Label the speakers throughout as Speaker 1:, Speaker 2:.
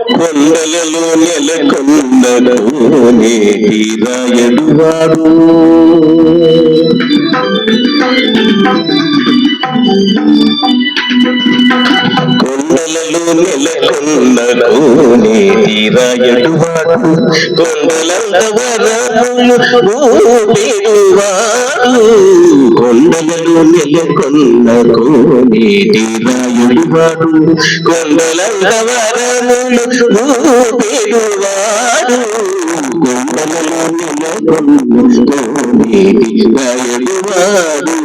Speaker 1: కొండలలో నెలకొండలో నేటి రాయడువాడు కొండలలో నెలకొండలో నేటి రాయడువాడు కొండలంత వరములు ఊపిరువాడు నెలకొన్న కోనేటి రాయుడువాడు కొండలంత వరములు ఊపిరువాడు నెలకొన్న కోనేటి రాయుడువాడు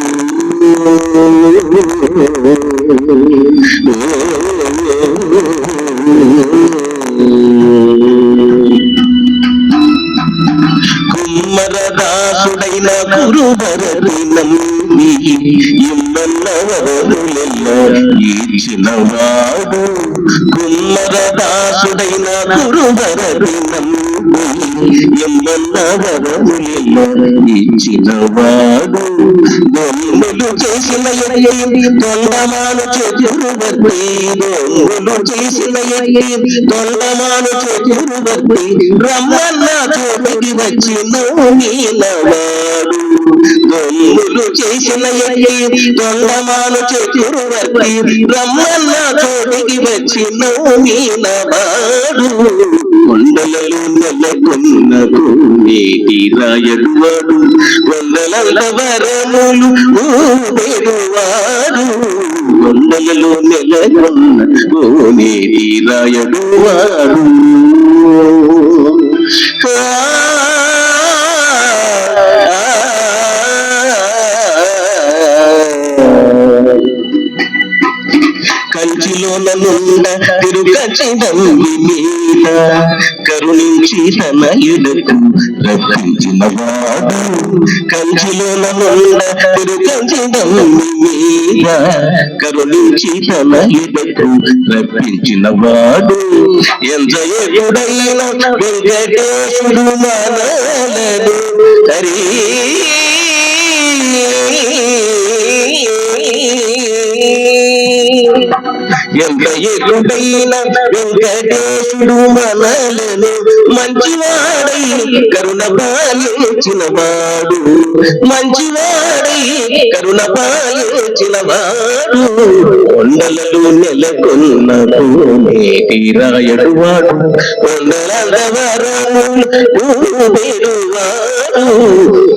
Speaker 1: కుమ్మరదాసుడైన గురువరది నమ్మి ఎమ్మన్నవరులెల్ల ఈచినవాడు కుమ్మరదాసుడైన గురువరది నమ్మి ఎమ్మన్నవరులెల్ల ఈచినవాడు దొంగలు చేసిన ఎన్ని తొండమాను దొంగలు చేసిన ఎన్ని తొండమాను రమ్మన్న చోటికి వచ్చిన నీలవాడు. దొంగలు చేసిన ఎన్ని తొండమాను చతుర్వర్తి రమ్మన్న చోటికి వచ్చిన నీలవాడు కొండలలో నెలకొన్న కోనేటి రాయడువాడు వరములు ఊడేడువాడు కొండలలో నెలకొన్న కోనేటి రాయడువాడు నుండ తిరుగచ్చిదండి మీద కరుణించి తన ఎడకు రక్షించిన వాడు. కంచిలోన నుండ మీద కరుణించి తన ఎడకు రక్షించిన వాడు. ఎంత ఎప్పుడైనా ఎప్పుడైన వెంకటేశుడు మనలను ఎంత ఎరుడైన వెంకటేశుడు మనలను మంచివాడై కరుణ పాలించిన వాడు. మంచివాడై కరుణ పాలించిన వాడు. కొండలలో నెలకొన్న భూమి రాయడు వాడు కొండల వరములు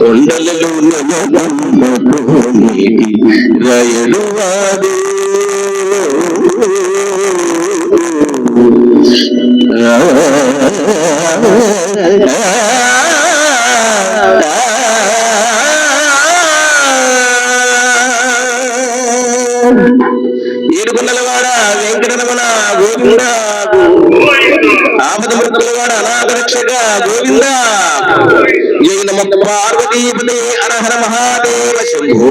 Speaker 1: కొండలలో నెలకొన్న భూమి రాయడు వాడు ఏడుకొండలవాడ వెంకటరమణ గోవింద. ఆపద అనాథరక్షక గోవింద. జై నమ పార్వతీపతి హర మహాదేవ శంభో